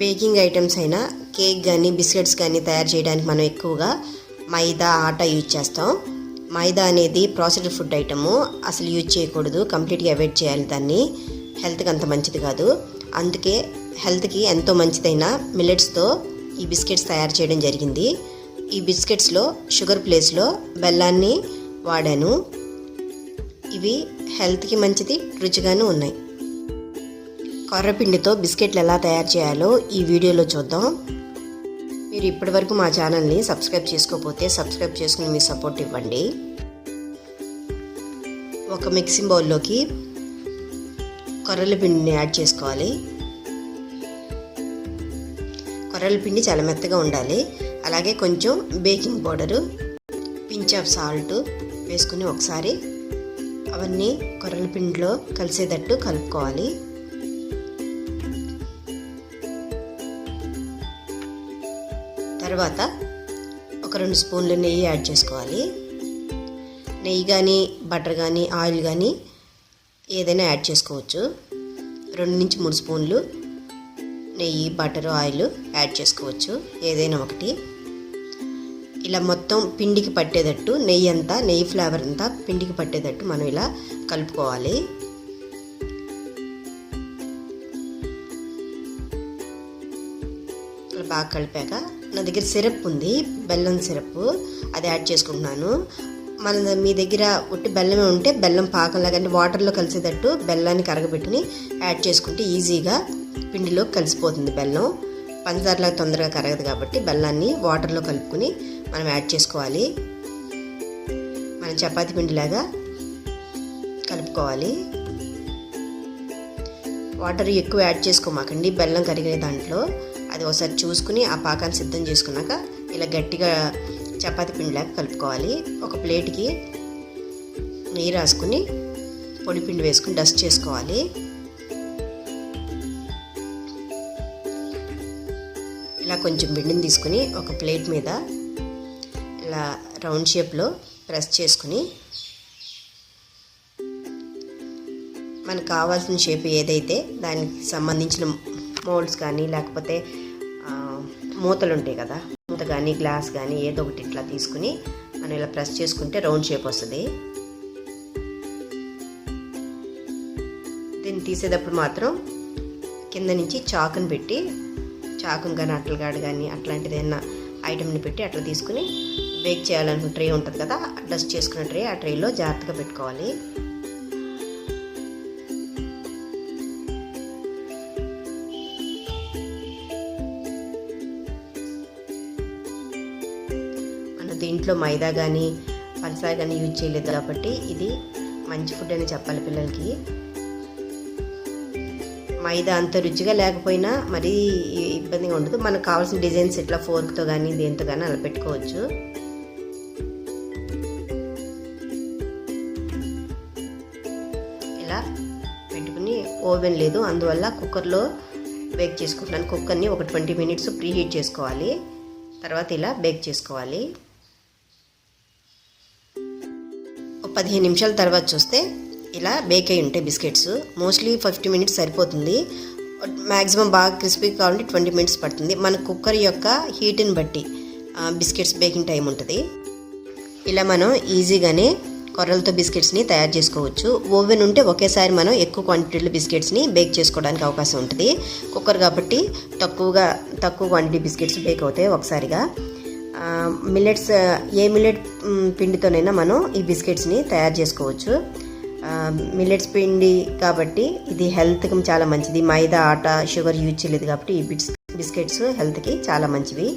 Baking items అయినా cake కానీ biscuits కానీ తయారు చేయడానికి మనం ఎక్కువగా మైదా ఆటా యూజ్ చేస్తాం. మైదా అనేది ప్రాసెస్డ్ ఫుడ్ ఐటము. అసలు యూజ్ చేయకూడదు. కంప్లీట్గా అవాయిడ్ చేయాలి దాన్ని. హెల్త్కి అంత మంచిది కాదు. అందుకే హెల్త్కి ఎంతో మంచిదైన మిల్లెట్స్తో ఈ బిస్కెట్స్ తయారు చేయడం జరిగింది. ఈ బిస్కెట్స్లో షుగర్ ప్లేస్లో బెల్లాన్ని వాడాను. ఇవి హెల్త్కి మంచిది రుచిగాను ఉన్నాయి. కొర్రపిండితో బిస్కెట్లు ఎలా తయారు చేయాలో ఈ వీడియోలో చూద్దాం. మీరు ఇప్పటివరకు మా ఛానల్ని సబ్స్క్రైబ్ చేసుకోకపోతే సబ్స్క్రైబ్ చేసుకుని మీ సపోర్ట్ ఇవ్వండి. ఒక మిక్సింగ్ బౌల్లోకి కొర్రల పిండిని యాడ్ చేసుకోవాలి. కొర్రల పిండి చాలా మెత్తగా ఉండాలి. అలాగే కొంచెం baking powder pinch of salt వేసుకుని ఒకసారి అవన్నీ కొర్రల పిండిలో కలిసేటట్టు కలుపుకోవాలి. తర్వాత ఒక రెండు స్పూన్లు నెయ్యి యాడ్ చేసుకోవాలి. నెయ్యి కానీ బటర్ కానీ ఆయిల్ కానీ ఏదైనా యాడ్ చేసుకోవచ్చు. రెండు నుంచి మూడు స్పూన్లు నెయ్యి బటర్ ఆయిల్ యాడ్ చేసుకోవచ్చు. ఏదైనా ఒకటి. ఇలా మొత్తం పిండికి పట్టేటట్టు నెయ్యి అంతా నెయ్యి ఫ్లేవర్ అంతా పిండికి పట్టేటట్టు మనం ఇలా కలుపుకోవాలి. ఇలా బాగా కలిపాక నా దగ్గర సిరప్ ఉంది బెల్లం సిరప్ అది యాడ్ చేసుకుంటున్నాను. మన మీ దగ్గర ఉట్టి బెల్లమే ఉంటే బెల్లం పాకంలాగా అంటే వాటర్లో కలిసేటట్టు బెల్లాన్ని కరగబెట్టుని యాడ్ చేసుకుంటే ఈజీగా పిండిలో కలిసిపోతుంది బెల్లం. పంచదారలాగా తొందరగా కరగదు కాబట్టి బెల్లాన్ని వాటర్లో కలుపుకొని మనం యాడ్ చేసుకోవాలి. మన చపాతి పిండిలాగా కలుపుకోవాలి. వాటర్ ఎక్కువ యాడ్ చేసుకోమాకండి బెల్లం కరిగే దాంట్లో. అది ఒకసారి చూసుకుని ఆ పాకాన్ని సిద్ధం చేసుకున్నాక ఇలా గట్టిగా చపాతి పిండిలాగా కలుపుకోవాలి. ఒక ప్లేట్కి నెయ్యి రాసుకుని పొడి పిండి వేసుకుని డస్ట్ చేసుకోవాలి. ఇలా కొంచెం పిండిని తీసుకుని ఒక ప్లేట్ మీద ఇలా రౌండ్ షేప్లో ప్రెస్ చేసుకుని మనకు కావాల్సిన షేప్ ఏదైతే దానికి సంబంధించిన మోల్డ్స్ కానీ లేకపోతే మూతలు ఉంటాయి కదా. మూత కానీ గ్లాస్ కానీ ఏదో ఒకటి ఇట్లా తీసుకుని మనం ఇలా ప్రెస్ చేసుకుంటే రౌండ్ షేప్ వస్తుంది. దీన్ని తీసేటప్పుడు మాత్రం కింద నుంచి చాకుని పెట్టి చాకుని కానీ అట్లగాడు కానీ అట్లాంటిది ఏదైనా ఐటమ్ని పెట్టి అట్లా తీసుకుని బేక్ చేయాలనుకున్న ట్రే ఉంటుంది కదా డస్ట్ చేసుకున్న ట్రే ఆ ట్రేలో జాగ్రత్తగా పెట్టుకోవాలి. దీంట్లో మైదా కానీ పంచదార కానీ యూజ్ చేయలేదు కాబట్టి ఇది మంచి ఫుడ్ అని చెప్పాలి పిల్లలకి. మైదా అంత రుచిగా లేకపోయినా మరీ ఇబ్బందిగా ఉండదు. మనకు కావాల్సిన డిజైన్స్ ఇట్లా ఫోర్క్తో కానీ దేంతో కానీ అలా పెట్టుకోవచ్చు. ఇలా పెట్టుకుని ఓవెన్ లేదు. అందువల్ల కుక్కర్లో బేక్ చేసుకుంటున్నాను కుక్కర్ని ఒక ట్వంటీ మినిట్స్ ప్రీ హీట్ చేసుకోవాలి. తర్వాత ఇలా బేక్ చేసుకోవాలి. పదిహేను నిమిషాల తర్వాత చూస్తే ఇలా బేక్ అయి ఉంటాయి బిస్కెట్స్. మోస్ట్లీ ఫిఫ్టీ మినిట్స్ సరిపోతుంది. మ్యాక్సిమం బాగా క్రిస్పీ కావాలంటే ట్వంటీ మినిట్స్ పడుతుంది. మన కుక్కర్ యొక్క హీట్ని బట్టి బిస్కెట్స్ బేకింగ్ టైం ఉంటుంది. ఇలా మనం ఈజీగానే కొర్రలతో బిస్కెట్స్ని తయారు చేసుకోవచ్చు. ఓవెన్ ఉంటే ఒకేసారి మనం ఎక్కువ క్వాంటిటీలో బిస్కెట్స్ని బేక్ చేసుకోవడానికి అవకాశం ఉంటుంది. కుక్కర్ కాబట్టి తక్కువగా తక్కువ క్వాంటిటీ బిస్కెట్స్ బేక్ అవుతాయి ఒకసారిగా. మిల్లెట్స్ ఏ మిల్లెట్ పిండితోనైనా మనం ఈ బిస్కెట్స్ని తయారు చేసుకోవచ్చు. మిల్లెట్స్ పిండి కాబట్టి ఇది హెల్త్కి చాలా మంచిది. మైదా ఆట షుగర్ యూజ్ చేయలేదు కాబట్టి ఈ బిట్స్ బిస్కెట్స్ హెల్త్కి చాలా మంచివి.